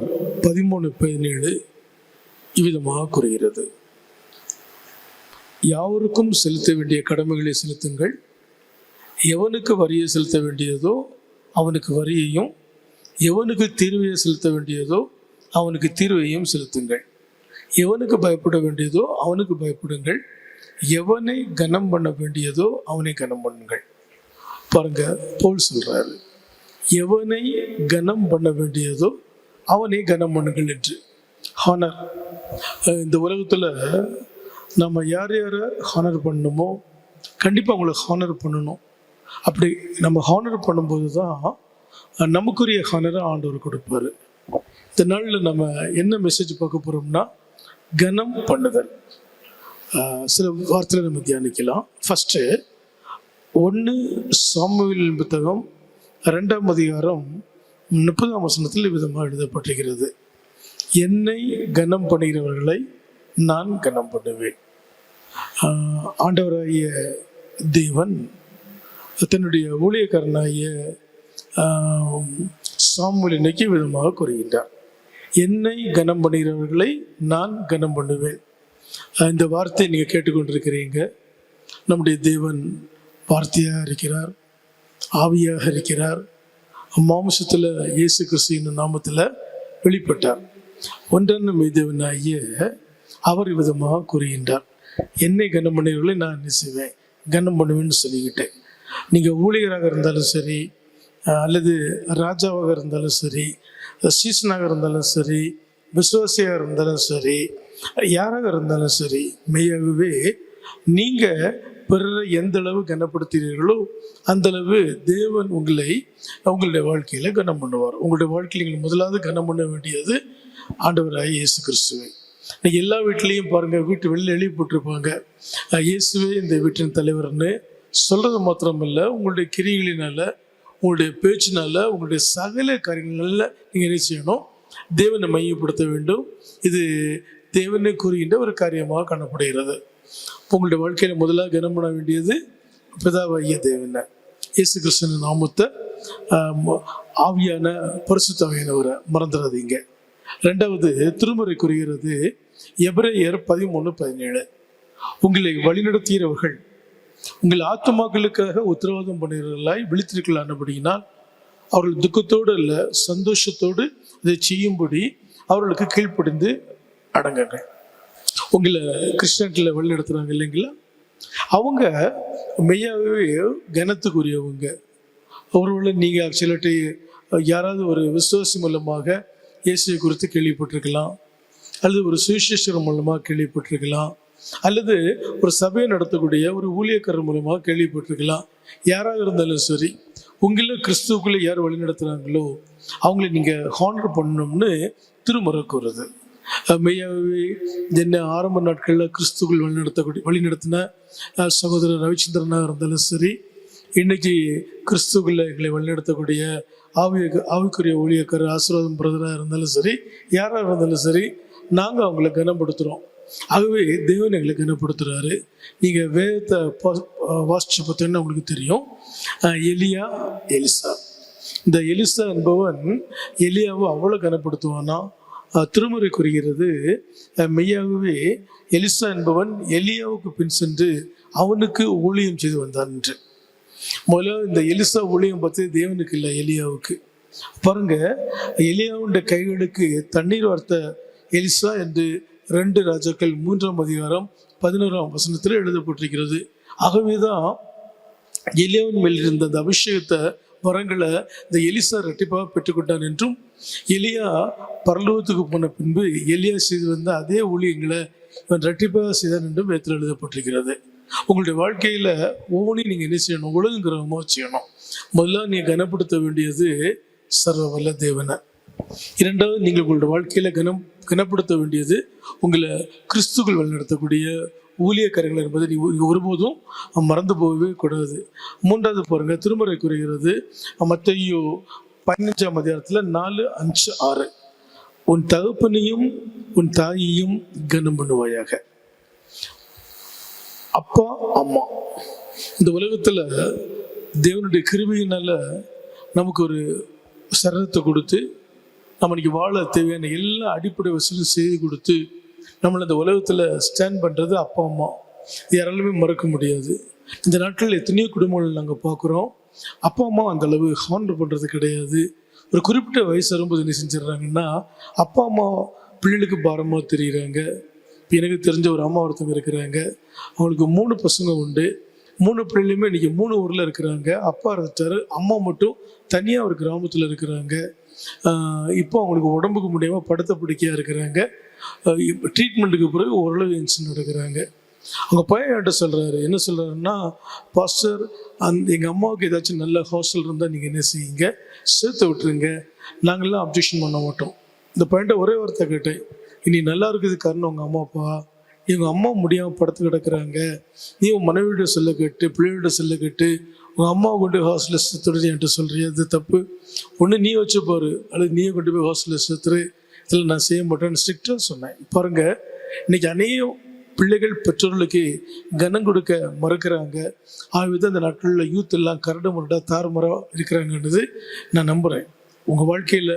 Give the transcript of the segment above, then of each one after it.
சுமார் பதிமூணு பதினேழு இவ்விதமாக கூறுகிறது. யாவருக்கும் செலுத்த வேண்டிய கடமைகளை செலுத்துங்கள். எவனுக்கு வரியை செலுத்த வேண்டியதோ அவனுக்கு வரியையும் எவனுக்கு தீர்வையை செலுத்த வேண்டியதோ அவனுக்கு தீர்வையும் செலுத்துங்கள். எவனுக்கு பயப்பட வேண்டியதோ அவனுக்கு பயப்படுங்கள். எவனை கனம் பண்ண வேண்டியதோ அவனை கனம் பண்ணுங்கள். பாருங்க போல் சொல்றாரு. எவனை கனம் பண்ண வேண்டியதோ அவனே கனம் பண்ணுங்கள் என்று ஹானர் இந்த உலகத்தில் நம்ம யார் யாரை ஹானர் பண்ணணுமோ கண்டிப்பாக அவங்கள ஹானர் பண்ணணும். அப்படி நம்ம ஹானர் பண்ணும்போது தான் நமக்குரிய ஹானரை ஆண்டவர் கொடுப்பாரு. இந்த நாளில் நம்ம என்ன மெசேஜ் பார்க்க போகிறோம்னா கனம் பண்ணுதல். சில வார்த்தையில் நம்ம தியானிக்கலாம். ஃபஸ்ட்டு ஒன்று சாமுவேல் புத்தகம் ரெண்டாம் அதிகாரம் முப்பதாம் வசனத்தில் விதமாக எழுதப்பட்டிருக்கிறது. என்னை கனம் பண்ணுகிறவர்களை நான் கனம் பண்ணுவேன். ஆண்டவராகிய தேவன் தன்னுடைய ஊழியக்காரனாகிய ஆஹ், சாமுவேல் விதமாக கூறுகின்றார். என்னை கனம் பண்ணுகிறவர்களை நான் கனம் பண்ணுவேன். இந்த வார்த்தையை நீங்கள் கேட்டுக்கொண்டிருக்கிறீங்க. நம்முடைய தேவன் வார்த்தையாக இருக்கிறார் ஆவியாக இருக்கிறார். மாம்சத்தில் இயேசு கிறிஸ்துவின் நாமத்தில் வெளிப்பட்டார். ஒன்றன் மீதவனாகிய அவர் விதமாக கூறுகின்றார். என்னை கனம் நான் என்ன செய்வேன் கனம் பண்ணுவேன்னு சொல்லிக்கிட்டேன். நீங்கள் ஊழியராக இருந்தாலும் சரி அல்லது ராஜாவாக இருந்தாலும் சரி சீசனாக இருந்தாலும் சரி விசுவாசியாக இருந்தாலும் சரி யாராக இருந்தாலும் சரி மெய்யாகவே நீங்கள் பிறரை எந்த அளவு கனப்படுத்துகிறீர்களோ அந்தளவு தேவன் உங்களை உங்களுடைய வாழ்க்கையில் கனம் பண்ணுவார். உங்களுடைய வாழ்க்கையில் நீங்கள் முதலாவது கனம் பண்ண வேண்டியது ஆண்டவராய் இயேசு கிறிஸ்துவை. இன்னைக்கு எல்லா வீட்லேயும் பாருங்கள் வீட்டு வெளியில் எழுதி போட்டிருப்பாங்க. இயேசுவே இந்த வீட்டின் தலைவர்னு சொல்கிறது மாத்திரமல்ல உங்களுடைய கிரிகளினால் உங்களுடைய பேச்சினால உங்களுடைய சகல காரியங்களில் நீங்கள் என்ன செய்யணும்? தேவனை மையப்படுத்த வேண்டும். இது தேவனை கூறுகின்ற ஒரு காரியமாக காணப்படுகிறது. உங்களுடைய வாழ்க்கையில் முதலாக கனம் பண்ண வேண்டியது? பிதாவாகிய தேவனை. இயேசு கிருஷ்ணன் நாமத்தை ஆவியான பரிசுத்தாவியானவரை மறந்துடாதீங்க ரெண்டாவது திருமுறை கூறுகிறது எப்ரேயர் பதிமூணு பதினேழு. உங்களை வழிநடத்துகிறவர்கள் உங்கள் ஆத்மாக்களுக்காக உத்தரவாதம் பண்ணுகிறவர்களாய் விழித்திருக்கலானபடியினால் அவர்கள் துக்கத்தோடு அல்ல சந்தோஷத்தோடு இதை செய்யும்படி அவர்களுக்கு கீழ்ப்படிந்து அடங்குங்கள். உங்களை கிறிஸ்டியன்ல வழிநடத்துகிறாங்க இல்லைங்களா? அவங்க மெய்யாகவே கனத்துக்குரியவங்க. ஒருவேளை நீங்கள் சிலட்டை யாராவது ஒரு விசுவாசி மூலமாக இயேசுவை குறித்து கேள்விப்பட்டிருக்கலாம். அல்லது ஒரு சுவிசேஷர் மூலமாக கேள்விப்பட்டிருக்கலாம். அல்லது ஒரு சபையை நடத்தக்கூடிய ஒரு ஊழியக்காரர் மூலமாக கேள்விப்பட்டிருக்கலாம். யாராக இருந்தாலும் சரி உங்களை கிறிஸ்துவுக்குள்ளே யார் வழிநடத்துகிறாங்களோ அவங்கள நீங்கள் ஹானர் பண்ணணும்னு திருமுறை கூறுது. அஹ் மெய்யாகவே என்ன ஆரம்ப நாட்களில் கிறிஸ்துக்குள் வழிநடத்தக்கூடிய வழிநடத்தின சகோதரர் ரவிச்சந்திரனாக இருந்தாலும் சரி இன்னைக்கு கிறிஸ்துக்குள்ள எங்களை வழிநடத்தக்கூடிய ஆவிய ஆவிக்குரிய ஊழியக்கார ஆசீர்வாதம் பிரதராக இருந்தாலும் சரி யாராக இருந்தாலும் சரி நாங்கள் அவங்கள கனப்படுத்துகிறோம் ஆகவே தேவன் எங்களை கனப்படுத்துகிறாரு நீங்கள் வேதத்தை பா- வாசிச்சு பார்த்தோன்னா உங்களுக்கு தெரியும்? எலியா எலிசா. இந்த எலிசா என்பவன் எலியாவை அவ்வளோ கனப்படுத்துவானா? திருமுறை கூறுகிறது மெய்யாகவே எலிசா என்பவன் எலியாவுக்கு பின் சென்று அவனுக்கு ஊழியம் செய்து வந்தான் என்று. முதல்ல இந்த எலிசா ஊழியம் பார்த்து தேவனுக்கு இல்லை எலியாவுக்கு. பாருங்க எலியாவுடைய கைகளுக்கு தண்ணீர் வார்த்த எலிசா என்று ரெண்டு ராஜாக்கள் மூன்றாம் அதிகாரம் பதினோராம் வசனத்தில் எழுதப்பட்டிருக்கிறது. ஆகவேதான் எலியாவின் மேல் இருந்த அந்த அபிஷேகத்தை வரங்களை இந்த எலிசா ரெட்டிப்பாக பெற்றுக்கொண்டான் என்றும் எலியா பரலோகத்துக்கு போன பின்பு எலியா செய்து வந்த அதே ஊழியங்களை இவன் ரெட்டிப்பாக செய்தான் என்றும் வேத்தில் எழுதப்பட்டிருக்கிறது. உங்களுடைய வாழ்க்கையில் ஒவ்வொன்றையும் நீங்கள் என்ன செய்யணும்? ஒழுங்குங்கிறவமாக செய்யணும். முதல்ல நீங்கள் கனப்படுத்த வேண்டியது சர்வ வல்ல தேவனை. இரண்டாவது நீங்கள் உங்களுடைய வாழ்க்கையில் கனம் கனப்படுத்த வேண்டியது உங்களை கிறிஸ்துக்கள் வழிநடத்தக்கூடிய ஊழியக்காரர்கள் என்பதை நீ ஒரு- ஒருபோதும் மறந்து போகவே கூடாது. மூன்றாவது பாருங்க திருமறை குறைகிறது மத்தையோ பதினஞ்சாம் அதிகாரத்தில் நாலு அஞ்சு ஆறு. உன் தகப்பனையும் உன் தாயையும் கனம் பண்ணுவாயாக. அப்பா அம்மா. இந்த உலகத்தில் தேவனுடைய கிருபையினால நமக்கு ஒரு சரணத்தை கொடுத்து நம்ம இன்னைக்கு வாழ தேவையான எல்லா அடிப்படை வசதியும் செய்து கொடுத்து நம்மளை இந்த உலகத்தில் ஸ்டாண்ட் பண்ணுறது அப்பா அம்மா. இது யாராலுமே மறக்க முடியாது. இந்த நாட்களில் எத்தனையோ குடும்பங்கள் நாங்கள் பார்க்குறோம். அப்பா அம்மா அந்த அளவு ஹானர் பண்ணுறது கிடையாது. ஒரு குறிப்பிட்ட வயசு வரும்போது என்ன செஞ்சிடுறாங்கன்னா அப்பா அம்மா பிள்ளைகளுக்கு பாரமாக தெரிகிறாங்க இப்போ எனக்கு தெரிஞ்ச ஒரு அம்மா ஒருத்தவங்க இருக்கிறாங்க. அவங்களுக்கு மூணு பசங்க உண்டு. மூணு பிள்ளைகளுமே இன்றைக்கி மூணு ஊரில் இருக்கிறாங்க. அப்பா இருந்துட்டாரு அம்மா மட்டும் தனியாக ஒரு கிராமத்தில் இருக்கிறாங்க. இப்போ அவங்களுக்கு உடம்புக்கு முடியாமல் படுத்த பிடிக்கையாக இருக்கிறாங்க. ட்ரீட்மெண்ட்டுக்கு பிறகு ஓரளவு இன்சூன் நடக்கிறாங்க அவங்க பையன் என்கிட்ட சொல்கிறாரு என்ன சொல்கிறாருன்னா பாஸ்டர் அந்த எங்கள் அம்மாவுக்கு ஏதாச்சும் நல்ல ஹாஸ்டல் இருந்தால் நீங்கள் என்ன செய்யுங்க? சேர்த்து விட்டுருங்க. நாங்கள்லாம் அப்ஜெக்ஷன் பண்ண மாட்டோம். இந்த பையன்ட்ட ஒரே வார்த்தை கேட்டேன் இனி நல்லா இருக்குது காரணம் உங்கள் அம்மா அப்பா எங்கள் அம்மா முடியாமல் படுத்து கிடக்குறாங்க. நீ உன் மனைவியோட சொல்ல கேட்டு பிள்ளையோட சொல்ல கேட்டு உங்கள் அம்மா கொண்டு போய் ஹாஸ்டலில் சுற்றுறது என்கிட்ட சொல்கிறிய அது தப்பு. ஒன்று நீ வச்சு பாரு. அல்லது நீயே கொண்டு போய் ஹாஸ்டலில் சேர்த்துரு இதில் நான் செய்ய மாட்டேன்னு ஸ்ட்ரிக்டாக சொன்னேன். பாருங்க இன்னைக்கு அநேகம் பிள்ளைகள் பெற்றோர்களுக்கு கனம் கொடுக்க மறுக்கிறாங்க. ஆகவே அந்த நாட்களில் யூத் எல்லாம் கரடு முரடாக தாறுமாறாக இருக்கிறாங்கன்றது நான் நம்புகிறேன் உங்கள் வாழ்க்கையில்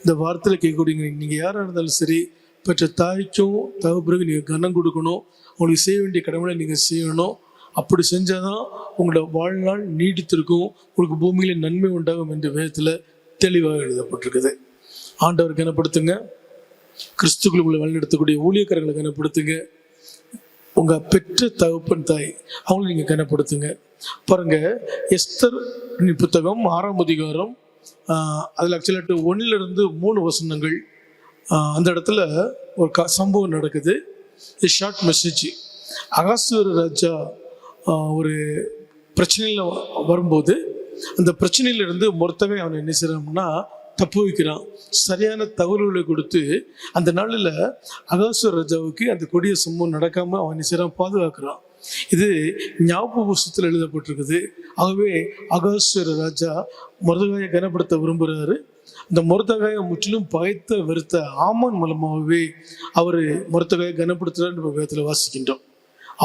இந்த வார்த்தையில் கேட்கக்கூடிய நீங்கள் யாராக இருந்தாலும் சரி பெற்ற தாய்க்கும் தகப்பிறகு நீங்கள் கனம் கொடுக்கணும். உங்களுக்கு செய்ய வேண்டிய கடமையை நீங்கள் செய்யணும். அப்படி செஞ்சால் தான் உங்களோட வாழ்நாள் நீடித்திருக்கும். உங்களுக்கு பூமியில் நன்மை உண்டாகும் என்ற விதத்தில் தெளிவாக எழுதப்பட்டிருக்குது. ஆண்டவர் கனப்படுத்துங்க கிறிஸ்துக்குள் உங்களை வழிநடத்தக்கூடிய ஊழியக்காரர்களை கனப்படுத்துங்க உங்கள் பெற்ற தகப்பன் தாய் அவங்களை நீங்கள் கனப்படுத்துங்க. பாருங்க எஸ்தர் புத்தகம் ஆறாம் அதிகாரம் அதில் ஆக்சுவலாட்டு ஒன்றிலிருந்து மூணு வசனங்கள். அந்த இடத்துல ஒரு க சம்பவம் நடக்குது. ஷார்ட் மெசேஜ் அகாசுவர ராஜா ஒரு பிரச்சனையில் வரும்போது அந்த பிரச்சனையிலிருந்து மொத்தமே அவன் என்ன செய்யணும்னா தப்பு வைக்கிறான். சரியான தகவல்களை கொடுத்து அந்த நாளில் அகாசுவர ராஜாவுக்கு அந்த கொடிய சம்பவம் நடக்காமல் அவன் என்ன செய்கிறான் பாதுகாக்கிறான். இது ஞாபக புஸ்தத்தில் எழுதப்பட்டிருக்குது. ஆகவே அகாசுவர ராஜா மருதகாயை கனப்படுத்த விரும்புகிறாரு இந்த மருதகாயை முற்றிலும் பகைத்த வெறுத்த ஆமான் மூலமாகவே அவர் மருதகாயை கனப்படுத்துகிறார் நம்ம வேதத்தில் வாசிக்கின்றோம்.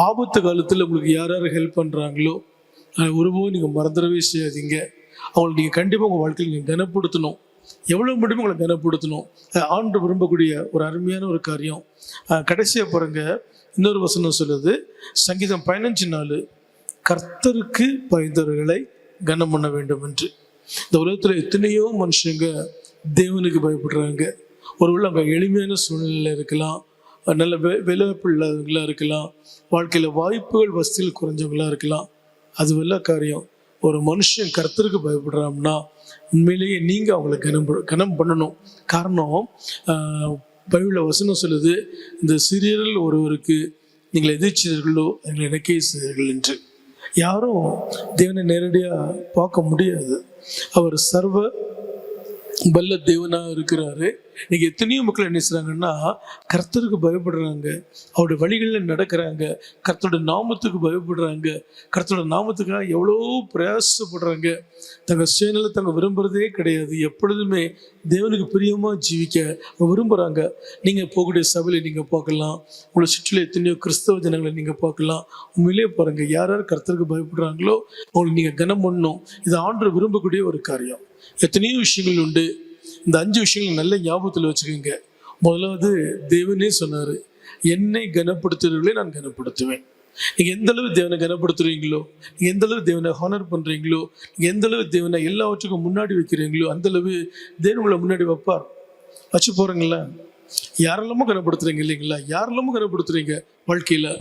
ஆபத்து காலத்தில் உங்களுக்கு யார் யார் ஹெல்ப் பண்ணுறாங்களோ ஒருபோது நீங்கள் மறந்துடவே செய்யாதீங்க. அவங்கள நீங்கள் கண்டிப்பாக உங்கள் வாழ்க்கையில் நீங்கள் கனப்படுத்தணும் எவ்வளோ முடியுமோ உங்களை கனப்படுத்தணும் ஆண்டு விரும்பக்கூடிய ஒரு அருமையான ஒரு காரியம். கடைசியாக பாருங்க. இன்னொரு வசனம் சொல்லுது. சங்கீதம் பதினஞ்சு நாள் கர்த்தருக்கு பயந்தவர்களை கனம் பண்ண வேண்டும் என்று இந்த உலகத்தில் எத்தனையோ மனுஷங்க தேவனுக்கு பயப்படுறாங்க. ஒருவேளை அவங்க எளிமையான சூழ்நிலையில் இருக்கலாம். நல்ல வெ விளையாப்பு இல்லாதவங்களாக இருக்கலாம். வாழ்க்கையில் வாய்ப்புகள் வசதிகள் குறைஞ்சவங்களாக இருக்கலாம். அது வெள்ள காரியம். ஒரு மனுஷன் கர்த்தருக்கு பயப்படுறான்னா உண்மையிலேயே நீங்கள் அவங்களை கனம் கனம் பண்ணணும். காரணம் ஆஹ், பைபிளில் வசனம் சொல்லுது இந்த சிறியரில் ஒருவருக்கு நீங்கள் எதிர்ச்சியர்களோ எங்களை இணக்கே செய்தீர்கள் என்று. யாரும் தேவனை நேரடியாக பார்க்க முடியாது. அவர் சர்வ பல்ல தேவனாக இருக்கிறாரு. இன்னைக்கு எத்தனையோ மக்கள் என்ன செய்கிறாங்கன்னா கர்த்தருக்கு பயப்படுறாங்க. அவருடைய வழிகளில் நடக்கிறாங்க. கர்த்தருடைய நாமத்துக்கு பயப்படுறாங்க. கர்த்தரோட நாமத்துக்காக எவ்வளோ பிரயாசப்படுறாங்க. தங்கள் சுயநல தங்க விரும்புகிறதே கிடையாது. எப்பொழுதுமே தேவனுக்கு பிரியமாக ஜீவிக்க அவங்க விரும்புகிறாங்க நீங்கள் போகக்கூடிய சபையில் நீங்கள் பார்க்கலாம். உங்களை சுற்றில எத்தனையோ கிறிஸ்தவ ஜனங்களை நீங்கள் பார்க்கலாம். உண்மையிலே பாருங்கள் யார் யார் கர்த்தருக்கு பயப்படுறாங்களோ அவங்களுக்கு நீங்கள் கனம் பண்ணணும் இது ஆண்டு விரும்பக்கூடிய ஒரு காரியம். எத்தனையோ விஷயங்கள் உண்டு. இந்த அஞ்சு விஷயங்கள் நல்ல ஞாபகத்தில் வச்சுக்கோங்க. முதலாவது தேவனே சொன்னார் என்னை கனப்படுத்துகிறவர்களே நான் கனப்படுத்துவேன். நீங்கள் எந்த அளவு தேவனை கனப்படுத்துறீங்களோ நீங்கள் எந்த அளவு தேவனை ஹானர் பண்ணுறீங்களோ நீங்கள் எந்த அளவு தேவனை எல்லாவற்றுக்கும் முன்னாடி வைக்கிறீங்களோ அந்த அளவு தேவன் உங்களை முன்னாடி வைப்பார். வச்சு போகிறீங்களா யாரெல்லாமோ கனப்படுத்துறீங்க இல்லைங்களா? யாரெல்லாமோ கனப்படுத்துறீங்க வாழ்க்கையில்?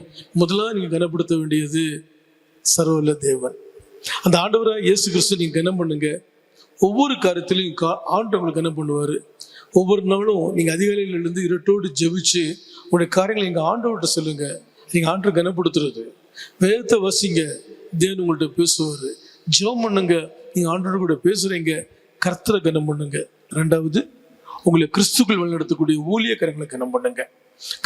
முதலாவது நீங்கள் கனப்படுத்த வேண்டியது சர்வல்ல தேவன். அந்த ஆண்டவராக இயேசு கிறிஸ்து நீங்கள் கனம் பண்ணுங்க. ஒவ்வொரு காரியத்திலையும் கா ஆண்டு உங்களுக்கு பண்ணுவார்? ஒவ்வொரு நாளும் நீங்கள் அதிகாலையிலிருந்து இருந்து இருட்டோடு ஜெபிச்சு உங்களுடைய காரியங்களை நீங்கள் ஆண்டவர்கிட்ட சொல்லுங்க. நீங்கள் ஆண்டவர் கனப்படுத்துறது. வேதத்தை வசிங்க. தேவன் உங்கள்கிட்ட பேசுவார். ஜெபம் பண்ணுங்க. நீங்கள் ஆண்டோட கூட பேசுகிறீங்க கர்த்தரை கனம் பண்ணுங்க. ரெண்டாவது உங்களை கிறிஸ்துக்கள் வழிநடத்தக்கூடிய ஊழியக்காரங்களை கனம் பண்ணுங்க.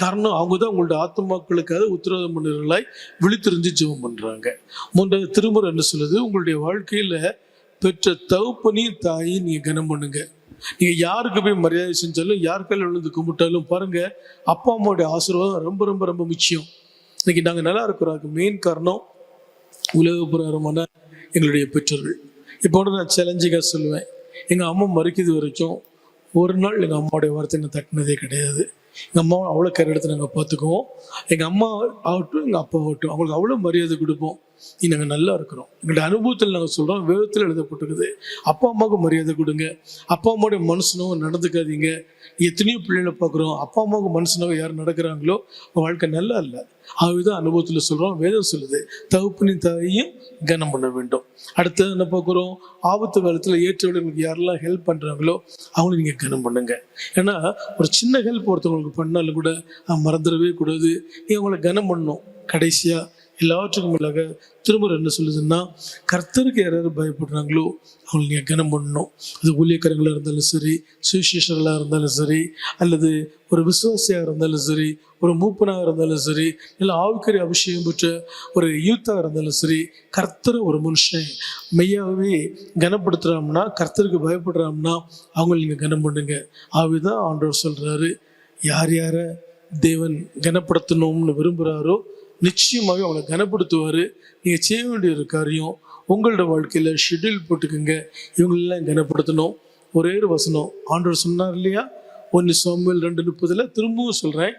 காரணம் அவங்க தான் உங்களோட ஆத்மாக்களுக்காக உத்தரவாதம் பண்ணுறவர்களாய் விழித்திருந்து ஜெபம் பண்ணுறாங்க மூன்றாவது திருமுறை என்ன சொல்லுது? உங்களுடைய வாழ்க்கையில் பெற்ற தகப்பனையும் தாயையும் நீங்கள் கனம் பண்ணுங்க. நீங்கள் யாருக்கு போய் மரியாதை செஞ்சாலும் யார் கையில் விழுந்து கும்பிட்டாலும் பாருங்க அப்பா அம்மாவுடைய ஆசீர்வாதம் ரொம்ப ரொம்ப ரொம்ப முக்கியம். இன்னைக்கு நாங்கள் நல்லா இருக்கிறோம் அதுக்கு மெயின் காரணம் உலகப்பிரகாரமான எங்களுடைய பெற்றோர்கள். இப்போ நான் சேலஞ்சிங்காக சொல்லுவேன். எங்கள் அம்மா மறுக்கிறது வரைக்கும் ஒரு நாள் எங்கள் அம்மாவுடைய வார்த்தை நான் தட்டினதே கிடையாது. எங்கள் அம்மா அவ்வளோ கரை எடுத்து நாங்கள் பார்த்துக்குவோம். எங்கள் அம்மா ஆகட்டும் எங்கள் அப்பா ஆகட்டும் அவங்களுக்கு அவ்வளோ மரியாதை கொடுப்போம். நீ நாங்கள் நல்லா இருக்கிறோம். எங்களுடைய அனுபவத்தில் நாங்கள் சொல்கிறோம் வேதத்தில் எழுதப்பட்டிருக்குது. அப்பா அம்மாவுக்கு மரியாதை கொடுங்க. அப்பா அம்மாவுடைய மனுஷனும் நடந்துக்காதீங்க. எத்தனையோ பிள்ளைகளை பார்க்குறோம். அப்பா அம்மாவுக்கு மனுஷனாக யார் நடக்கிறாங்களோ அவங்க வாழ்க்கை நல்லா இல்லை. அதுதான் அனுபவத்தில் சொல்கிறோம் வேதம் சொல்லுது தகுப்பினின் தாயையும் கனம் பண்ண வேண்டும். அடுத்தது என்ன பார்க்குறோம்? ஆபத்து காலத்தில் ஏற்றவர்களுக்கு யாரெல்லாம் ஹெல்ப் பண்ணுறாங்களோ அவங்களும் நீங்கள் கனம் பண்ணுங்க. ஏன்னா ஒரு சின்ன ஹெல்ப் ஒருத்தவங்களுக்கு பண்ணாலும் கூட மறந்துடவே கூடாது. நீங்கள் அவங்கள கனம் பண்ணணும். கடைசியாக எல்லாவற்றுக்கும் மேலாக திரும்ப என்ன சொல்லுதுன்னா கர்த்தருக்கு யாராவது பயப்படுறாங்களோ அவங்களை நீங்கள் கனம் பண்ணணும். அது ஊழியக்காரங்களாக இருந்தாலும் சரி சுவிசேஷர்களாக இருந்தாலும் சரி அல்லது ஒரு விசுவாசியாக இருந்தாலும் சரி ஒரு மூப்பனாக இருந்தாலும் சரி இல்லை ஆவுக்கறி அபிஷேகம் பெற்ற ஒரு யூத்தாக இருந்தாலும் சரி கர்த்தரை ஒரு மனுஷன் மெய்யாகவே கனப்படுத்துகிறாம்னா கர்த்தருக்கு பயப்படுறாம்னா அவங்களை நீங்கள் கனம் பண்ணுங்க. ஆவிதான் ஆண்டவர் சொல்கிறாரு யார் யாரை தேவன் கனப்படுத்தணும்னு விரும்புகிறாரோ நிச்சயமாகவே அவங்களை கனப்படுத்துவார். நீங்கள் செய்ய வேண்டிய ஒரு காரியம் உங்களோட வாழ்க்கையில் ஷெட்யூல் போட்டுக்கோங்க. இவங்களெல்லாம் கனப்படுத்தணும். ஒரே ஒரு வசனம் ஆண்டவர் சொன்னார் இல்லையா? ஒன்று சோம்பல் ரெண்டு முப்பதில் திரும்பவும் சொல்கிறேன்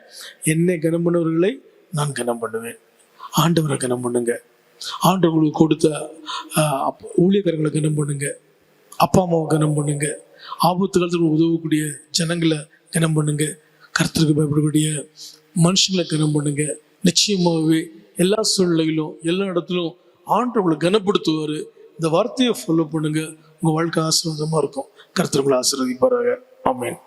என்னை கனம் பண்ணவர்களை நான் கனம் பண்ணுவேன் ஆண்டவரை கனம் பண்ணுங்க ஆண்டவங்களுக்கு கொடுத்த ஊழியக்காரங்களை கனம் பண்ணுங்க அப்பா அம்மாவை கனம் பண்ணுங்க ஆபத்து காலத்தில் உதவக்கூடிய ஜனங்களை கனம் பண்ணுங்க கருத்துக்கு பயப்படக்கூடிய மனுஷங்களை கனம் பண்ணுங்கள் நிச்சயமாகவே எல்லா சூழ்நிலையிலும் எல்லா இடத்துலும் ஆண்டவங்களை கனப்படுத்துவார். இந்த வார்த்தையை ஃபாலோ பண்ணுங்க. உங்கள் வாழ்க்கை ஆசீர்வாதமாக இருக்கும். கருத்து உங்களை ஆசீர்வதிப்பாராக. ஆமென்.